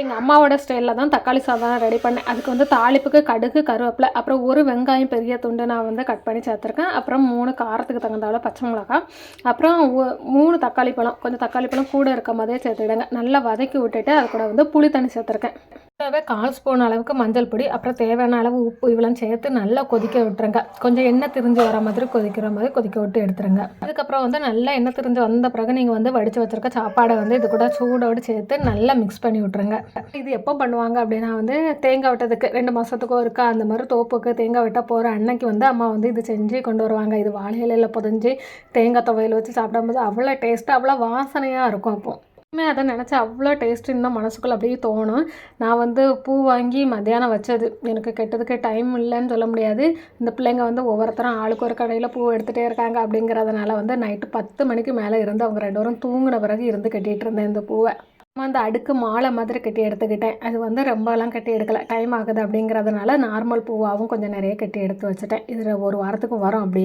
எங்கள் அம்மாவோட ஸ்டைலில் தான் தக்காளி சாதம் ரெடி பண்ணேன். அதுக்கு வந்து தாளிப்புக்கு கடுகு கருவேப்பிலை அப்புறம் ஒரு வெங்காயம் பெரிய துண்டு நான் வந்து கட் பண்ணி சேர்த்துருக்கேன். அப்புறம் மூணு காரத்துக்கு தகுந்தால பச்சை மிளகாய். அப்புறம் மூணு தக்காளி பழம் கொஞ்சம் தக்காளி பழம் கூட இருக்க மாதிரியே சேர்த்துக்கிடுங்க. நல்லா வதக்கி விட்டுட்டு அது கூட வந்து புளி தண்ணி சேர்த்துருக்கேன். கூடவே கால் போன அளவுக்கு மஞ்சள் பொடி அப்புறம் தேவையான அளவு உப்பு இவ்வளோ சேர்த்து நல்லா கொதிக்க விட்டுருங்க. கொஞ்சம் எண்ணெய் திரிஞ்சு வர மாதிரி கொதிக்கிற மாதிரி கொதிக்க விட்டு எடுத்துருங்க. அதுக்கப்புறம் வந்து நல்லா எண்ணெய் திரிஞ்சு வந்த பிறகு நீங்கள் வந்து வடித்து வச்சிருக்க சாப்பாடை வந்து இது கூட சூடோடு சேர்த்து நல்லா மிக்ஸ் பண்ணி விட்ருங்க இது எப்போ பண்ணுவாங்க அப்படின்னா வந்து தேங்காய் வெட்டதுக்கு ரெண்டு மாதத்துக்கும் இருக்கா அந்த மாதிரி தோப்புக்கு தேங்காய் வெட்ட போகிற அன்னைக்கு வந்து அம்மா வந்து இது செஞ்சு கொண்டு வருவாங்க. இது வாழை இலையில் புதஞ்சு தேங்காய் துவையல் வச்சு சாப்பிடும்போது அவ்வளோ டேஸ்ட்டாக அவ்வளோ வாசனையாக இருக்கும் அப்போது எப்பவுமே அதை நினச்சா அவ்வளோ டேஸ்ட்டு இன்னும் மனசுக்குள்ளே அப்படியே தோணும். நான் வந்து பூ வாங்கி மத்தியானம் வச்சது. எனக்கு கெட்டதுக்கு டைம் இல்லைன்னு சொல்ல முடியாது. இந்த பிள்ளைங்க வந்து ஒவ்வொருத்தரும் ஆளுக்கு ஒரு கடையில் பூ எடுத்துகிட்டே இருக்காங்க அப்படிங்கிறதுனால வந்து நைட்டு பத்து மணிக்கு மேலே இருந்து அவங்க ரெண்டு பேரும் தூங்கின பிறகு இருந்து கட்டிகிட்டு இருந்தேன் இந்த பூவை. அந்த அடுக்கு மாலை மாதிரி கட்டி எடுத்துக்கிட்டேன். அது வந்து ரொம்பலாம் கட்டி எடுக்கல. டைம் ஆகுது அப்படிங்கிறதுனால நார்மல் பூவாகவும் கொஞ்சம் நிறைய கட்டி எடுத்து வச்சுட்டேன். இதில் ஒரு வாரத்துக்கு வரும் அப்படி